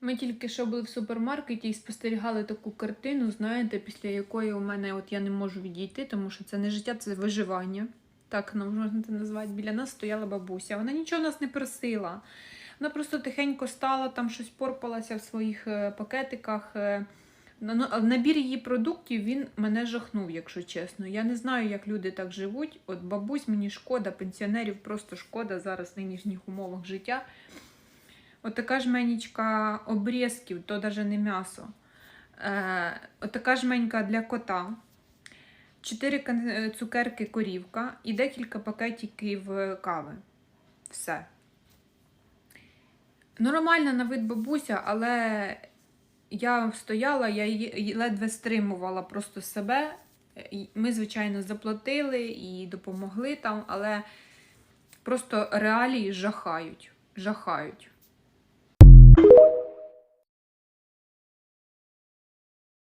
Ми тільки що були в супермаркеті і спостерігали таку картину, знаєте, після якої у мене от я не можу відійти, тому що це не життя, це виживання. Так нам можна це назвати. Біля нас стояла бабуся. Вона нічого нас не просила. Вона просто тихенько стала, там щось порпалася в своїх е, пакетиках. е. Ну, а Набір її продуктів він мене жахнув, якщо чесно. Я не знаю, як люди так живуть. От бабусь мені шкода, пенсіонерів просто шкода зараз в нинішніх умовах життя. От така жменічка обрізків, то навіть не м'ясо. Е, от жменька для кота. Чотири кон- е, цукерки корівка і декілька пакетиків е, кави. Все. Нормальна на вид бабуся, але я стояла, я її ледве стримувала просто себе. Ми, звичайно, заплатили і допомогли там, але просто реалії жахають. Жахають.